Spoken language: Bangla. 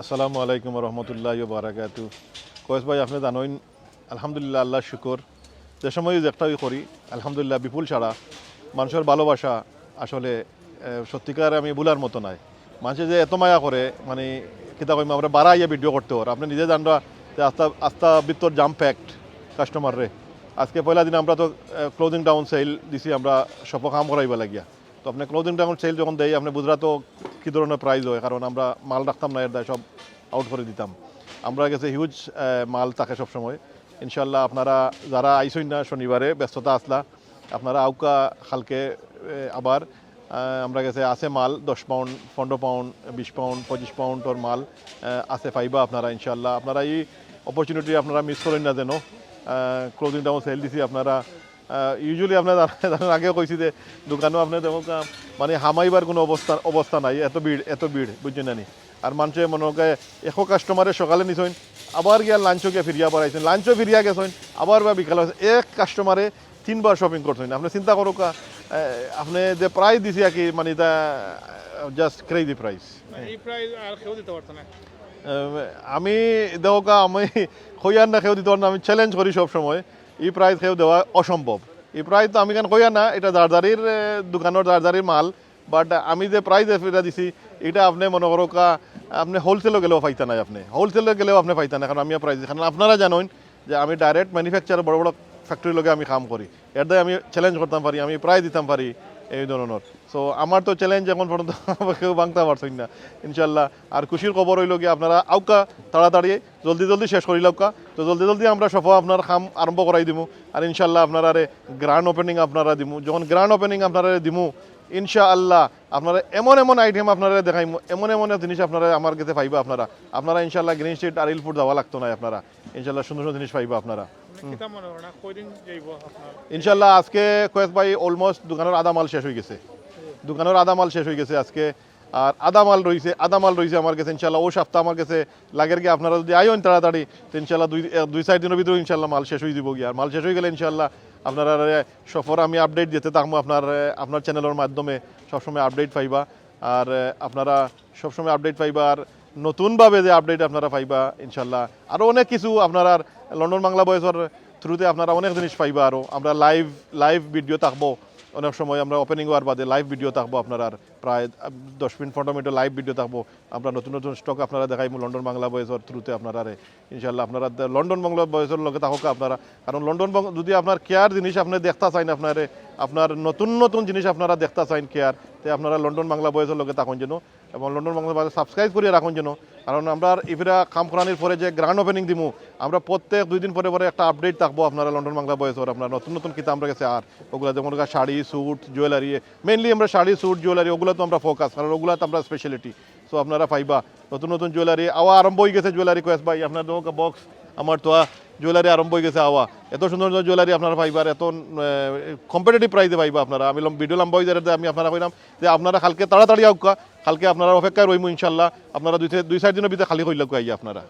আসসালামু আলাইকুম রহমতুল্লাহ বারাকাতু কয়েস ভাই, আপনি জানেন, আলহামদুলিল্লাহ আল্লাহ শুকর। যে সময় একটাই করি, আলহামদুলিল্লাহ বিপুল ছাড়া মানুষের ভালোবাসা আসলে সত্যিকার আমি বলার মতো নাই। মানুষে যে এত মায়া করে মানে কিতা কইম আমরা বাড়াইয়া ভিডিও করতে হর আপনি নিজে জানরা যে আস্তা আস্তা বিত্তর জাম প্যাক্ট কাস্টমার রে। আজকে পয়লা দিন আমরা তো ক্লোজিং ডাউন সেল দিছি, আমরা সব কাম করাইবা লাগিয়া। তো আপনি ক্লোজিং ডাউন সেল যখন দেই, আপনি বুঝরা তো কী ধরনের প্রাইস হয়? কারণ আমরা মাল রাখতাম না, এর দায় সব আউট করে দিতাম। আমরা গেছে হিউজ মাল থাকে সবসময়। ইনশাল্লাহ আপনারা যারা আইসইন না শনিবারে, ব্যস্ততা আসলা, আপনারা আউকা খালকে আবার আমরা গেছে আছে মাল, দশ পাউন্ড পনেরো পাউন্ড বিশ পাউন্ড পঁচিশ পাউন্ডর মাল আছে পাইবা আপনারা ইনশাল্লাহ আপনারা এই অপরচুনিটি আপনারা মিস করেন না যেন। ক্লোজিং ডাউন সেল দিছি আপনারা। ইউজুয়ালি আপনার জানেন আগেও কইছি যে দোকানও আপনার দেখো মানে হামাইবার কোনো অবস্থা অবস্থা নাই এত ভিড় এত ভিড় বুঝছেন নানি? আর মানুষে মনে হয় এশো কাস্টমারে সকালে নিছেন আবার গিয়া লাঞ্চও গিয়া ফিরিয়া পড়াইছেন লাঞ্চও ফিরিয়া গেছেন আবার বা বিকালে এক কাস্টমারে তিনবার শপিং করছেন। আপনি চিন্তা করো কা, আপনি যে প্রাইস দিছি আর কি মানে এটা জাস্ট ক্রেজি প্রাইস আমি দেওকা আমি কইয়ার না খেয়েও দিতে পারব না, আমি চ্যালেঞ্জ করি সব সময় এই প্রাইস কেউ দেওয়া অসম্ভব। এই প্রাইস তো আমি কেন কইয়া না, এটা দারদারির দোকানের দারদারির মাল বাট আমি যে প্রাইস এটা দিছি, এটা আপনি মনে করো কা আপনি হোলসেলও গেলেও পাইতা নাই আপনি। হোলসেলে গেলেও আপনি পাইতা না কারণ আমি প্রাইস কারণ আপনারা জানেন যে আমি ডাইরেক্ট ম্যানুফ্যাকচার বড় বড় ফ্যাক্টরি লগে আমি কাম করি। এর দ্বারা আমি চ্যালেঞ্জ করতাম পারি, আমি প্রাইস দিতাম পারি। এই ধরনের সো আমার তো চ্যালেঞ্জ এখন পর্যন্ত কেউ ভাঙতে পারছেন না। ইনশাল্লাহ আর খুশির খবর হইল কি, আপনারা আউকা, তাড়াতাড়ি, জলদি জলদি শেষ করি লাউকা। তো জলদি জলদি আমরা সফল, আপনার কাম আরম্ভ করাই দিমু। আর ইনশাল্লাহ আপনারা গ্র্যান্ড ওপেনিং আপনারা দিমু। যখন গ্র্যান্ড ওপেনিং আপনারা দিমু, ইনশাআল্লাহ আপনারা এমন এমন আইটেম আপনারা দেখাইম। এমন এমন জিনিস আপনারা আমার কাছে পাইবা আপনারা। আপনারা ইনশাল্লাহ গ্রিন স্ট্রিট আর ফুড যাওয়া লাগতো না আপনারা। ইনশাল্লাহ সুন্দর সুন্দর জিনিস পাইবা আপনারা। ইনশাল্লাহ আজকে কয়েক ভাই অলমোস্ট দোকানের আধা মাল শেষ হয়ে গেছে। দোকানের আধা মাল শেষ হয়ে গেছে আজকে। আর আধা মাল রয়েছে আধা মাল রয়েছে আমার কাছে ইনশাল্লাহ ও সপ্তাহ আমার কাছে লাগের গিয়ে আপনারা যদি আইন তাড়াতাড়ি তো ইনশাল্লাহ দুই দুই চার দিনের ভিতরে ইনশাল্লাহ মাল শেষ হয়ে দিব গিয়ে। আর মাল শেষ হয়ে গেলে ইনশাল্লাহ আপনারা সফর আমি আপডেট দিতে থাকব আপনার আপনার চ্যানেলের মাধ্যমে সবসময় আপডেট পাইবা। আর আপনারা সবসময় আপডেট পাইবা। আর নতুনভাবে যে আপডেট আপনারা পাইবা, ইনশাল্লাহ। আরও অনেক কিছু আপনারা লন্ডন বাংলা বয়সের থ্রুতে আপনারা অনেক জিনিস পাইবা আরও আমরা লাইভ লাইভ ভিডিও থাকব। অনেক সময় আমরা ওপেনিং হওয়ার বাদে লাইভ ভিডিও থাকব আপনার প্রায় দশ মিনিট, পনেরো মিনিট লাইভ ভিডিও থাকব। আমরা নতুন নতুন স্টক আপনারা দেখাইবো লন্ডন বাংলা বয়সের থ্রুতে আপনারা ইনশাল্লাহ আপনারা লন্ডন বাংলা বয়সের লগে থাকুক আপনারা। কারণ লন্ডন যদি আপনার কেয়ার জিনিস আপনি দেখতে চাইন আপনারে, আপনার নতুন নতুন জিনিস আপনারা দেখতে চাইন কেয়ার তে আপনারা লন্ডন বাংলা বয়সের লগে থাকুন যেন। এবং লন্ডন বাংলাদেশ সাবস্ক্রাইব করিয়ে রাখুন যেন। কারণ আমরা ইফিরা কাম করানির পরে যে গ্র্যান্ড ওপেনিং দিমু, আমরা প্রত্যেক দুই দিন পরে পরে একটা আপডেট থাকব আপনারা লন্ডন বাংলা বয়সের আপনার নতুন নতুন কিতাব আমরা কাছে আর ওগুলো যেমন শাড়ি স্যুট জুয়েলারি মেনলি আমরা শাড়ি স্যুট জুয়েলারি ওগুলো তো আমরা ফোকাস কারণ ওগুলো তো আমরা স্পেশালিটি সো আপনারা পাইবা। নতুন নতুন জুয়েলারি আবার আরম্ভ হয়ে গেছে জুয়েলারি কয়েস ভাই আপনার বক্স আমার তো জুয়েলারি আরম্ভ হয়ে গেছে, আওয়া। এত সুন্দর সুন্দর জুয়েলারি আপনারা পাইবার, এত কম্পিটেটিভ প্রাইসে পাইবা আপনারা। আমি ভিডিও লম্বা হয়ে যাতে আমি আপনারা কইলাম যে আপনারা কালকে তাড়াতাড়ি আউকা, কালকে আপনারা অপেক্ষায় রইমু ইনশাল্লাহ। আপনারা দুই দুই চার দিনের ভিতরে খালি কইলে আইয়া আপনারা।